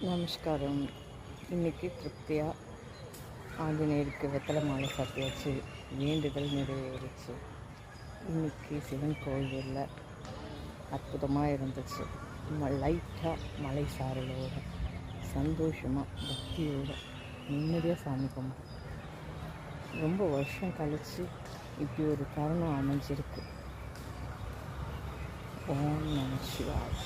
நமஸ்காரம். இன்னைக்கு திருப்தியாக ஆஞ்சநேயருக்கு வெத்தலை மாலை சாப்பியாச்சு வேண்டுதல் நிறைவேறிச்சு. இன்னைக்கு சிவன் கோயிலில் அற்புதமாக இருந்துச்சு. லைட்டாக மலை சாரலோடு. சந்தோஷமாக பக்தியோட நிம்மதியாக சாமி கும்பிடும் ரொம்ப வருஷம் கழித்து இப்படி ஒரு தருணம் அமைஞ்சிருக்கு. ஓம் நம சிவாய்.